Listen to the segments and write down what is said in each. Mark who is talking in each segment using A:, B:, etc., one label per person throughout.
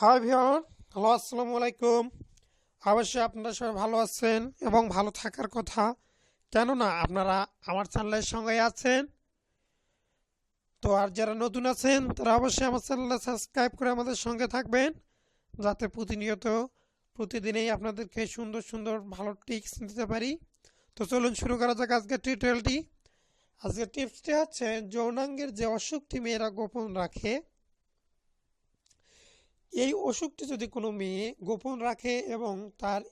A: High viewer hello আসসালামু আলাইকুম অবশ্যই আপনারা সবাই ভালো আছেন এবং ভালো থাকার কথা। কেননা আপনারা আমার চ্যানেলের সঙ্গে আছেন। তো আর যারা নতুন আছেন, তারা অবশ্যই আমার চ্যানেলটা সাবস্ক্রাইব করে আমাদের সঙ্গে থাকবেন। যাতে প্রতিনিয়ত প্রতিদিনেই আপনাদেরকে সুন্দর সুন্দর, ভালো টিপস দিতে পারি। তো চলুন শুরু করা যাক আজকের টিউটোরিয়ালটি আজকের টিপসটি হচ্ছে, যৌনাঙ্গের যে অসুখটি মেয়েরা গোপন রাখে এই অসুখটি যদি কোনো মেয়ে গোপন রাখে এবং তার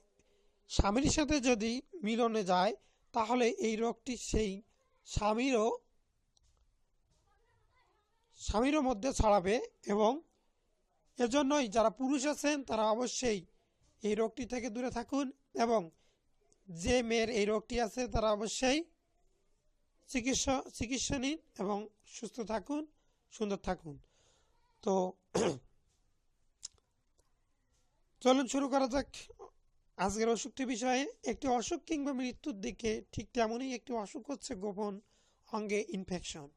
A: স্বামীর সাথে যদি মিলনে যায়, তাহলে এই রোগটি সেই স্বামীরও স্বামীরও মধ্যে ছড়াবে এবং এজন্যই যারা পুরুষ আছেন, তারা অবশ্যই এই রোগটি থেকে দূরে থাকুন এবং যে মেয়ের এই রোগটি আছে, তারা অবশ্যই চিকিৎসা চিকিৎসা নিন এবং সুস্থ থাকুন, সুন্দর থাকুন। তো চলুন শুরু করা যাক। আজকের অসুখটি বিষয়ে একটি অসুখ কিংবা মৃত্যুর দিকে ঠিক তেমনই একটি অসুখ হচ্ছে গোপন অঙ্গে ইনফেকশন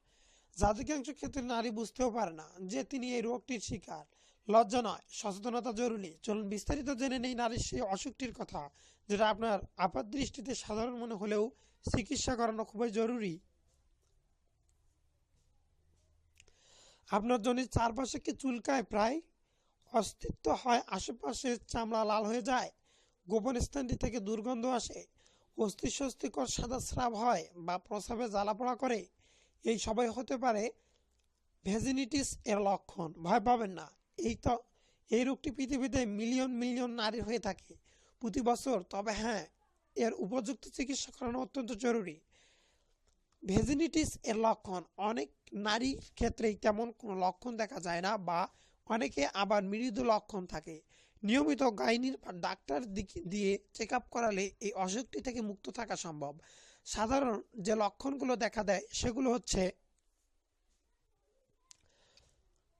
A: যাধিকাংশ ক্ষেত্রে নারী বুঝতেও পারে না যে তিনি এই রোগটির শিকার। লজ্জা নয়, সচেতনতা জরুরি। চলুন বিস্তারিত জেনে নেই নারীর সেই অসুখটির কথা, যেটা আপনার আপাত দৃষ্টিতে সাধারণ মনে হলেও চিকিৎসা করানো খুবই জরুরি। আপনার জন্য চারপাশে কি চুলকায় প্রায়? অস্তিত্ব হয়, আশেপাশের চামড়া লাল হয়ে যায়, গোপন স্থানটি থেকে দুর্গন্ধ আসে, অস্থি স্বস্তিকর সাদা স্রাব হয় বা প্রস্রাবে জ্বালাপোড়া করে। এই সবাই হতে পারে ভেজিনিটিস এর লক্ষণ। ভয় পাবেন না। এই তো, এই রোগটি পৃথিবীতে মিলিয়ন মিলিয়ন নারীর হয়ে থাকে। প্রতি বছর, তবে হ্যাঁ এর উপযুক্ত চিকিৎসা করানো অত্যন্ত জরুরি। ভেজিনিটিস এর লক্ষণ, অনেক নারীর ক্ষেত্রেই তেমন কোনো লক্ষণ দেখা যায় না বা অনেকে আবার মৃদু লক্ষণ থাকে। নিয়মিত গাইনির ডাক্তার দিয়ে চেক আপ করালে এই অসুখটি থেকে মুক্ত থাকা সম্ভব। সাধারণ যে লক্ষণগুলো দেখা দেয়, সেগুলো হচ্ছে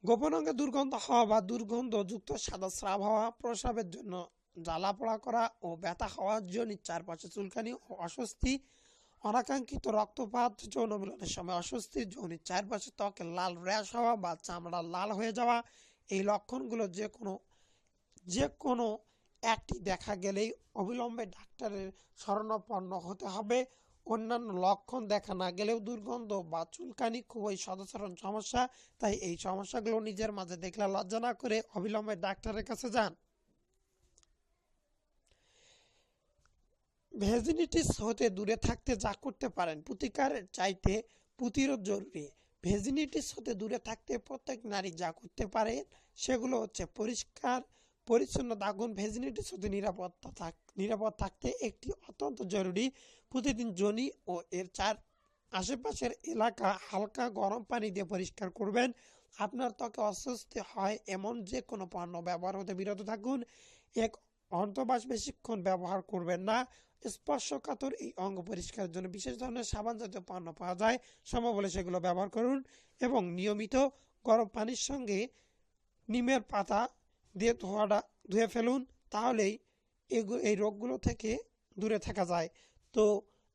A: গোপন অঙ্গে দুর্গন্ধ হওয়া বা দুর্গন্ধযুক্ত সাদা স্রাব হওয়া, প্রস্রাবের জন্য জ্বালা পোড়া করা ও ব্যথা হওয়ার জন্য চারপাশে চুলকানি ও অস্বস্তি, অনাকাঙ্ক্ষিত রক্তপাত, যৌন মিলনের সময় অস্বস্তি যৌনির চারপাশে ত্বকে লাল র্যাশ হওয়া বা চামড়া লাল হয়ে যাওয়া এই লক্ষণগুলো যে কোনো যে কোনো একটি দেখা গেলেই অবিলম্বে ডাক্তারের শরণাপন্ন হতে হবে। অন্যান্য লক্ষণ দেখা না গেলেও দুর্গন্ধ বা চুলকানি খুবই সাধারণ সমস্যা, তাই এই সমস্যাগুলো নিজের মাঝে দেখলে লজ্জা না করে অবিলম্বে ডাক্তারের কাছে যান। ভেজিনিটিস হতে দূরে থাকতে যা করতে পারেন, প্রতিকারের চাইতে প্রতিরোধ জরুরি। ভেজিনিটিস হতে দূরে থাকতে প্রত্যেক নারী যা করতে পারে, সেগুলো হচ্ছে পরিষ্কার, পরিচ্ছন্ন থাকুন ভেজিনিটিস হতে নিরাপত্তা থাক, নিরাপদ থাকতে একটি অত্যন্ত জরুরি। প্রতিদিন জনি ও এর চার আশেপাশের এলাকা হালকা গরম পানি দিয়ে পরিষ্কার করবেন। আপনার ত্বকে অস্বস্তি হয় এমন যে কোনো পণ্য ব্যবহার হতে বিরত থাকুন। এক অন্তবাস বেশিক্ষণ ব্যবহার করবেন না। স্পর্শকাতর এই অঙ্গ পরিষ্কারের জন্য বিশেষ ধরনের সাবান জাতীয় পণ্য পাওয়া যায়। সম্ভব হলে সেগুলো ব্যবহার করুন এবং নিয়মিত গরম পানির সঙ্গে নিমের পাতা দিয়ে ধোয়াটা, ধুয়ে ফেলুন, তাহলেই এই রোগগুলো থেকে দূরে থাকা যায়। তো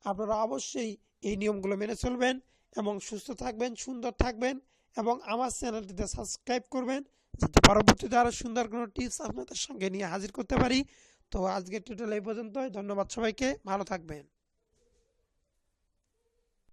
A: আপনারা অবশ্যই এই নিয়মগুলো মেনে চলবেন এবং সুস্থ থাকবেন, সুন্দর থাকবেন এবং আমার চ্যানেলটিতে সাবস্ক্রাইব করবেন, যাতে পরবর্তীতে আরও সুন্দর কোনো টিপস আপনাদের সঙ্গে নিয়ে হাজির করতে পারি। তো আজকের টিউটোরিয়াল এই পর্যন্তই। ধন্যবাদ সবাইকে। ভালো থাকবেন।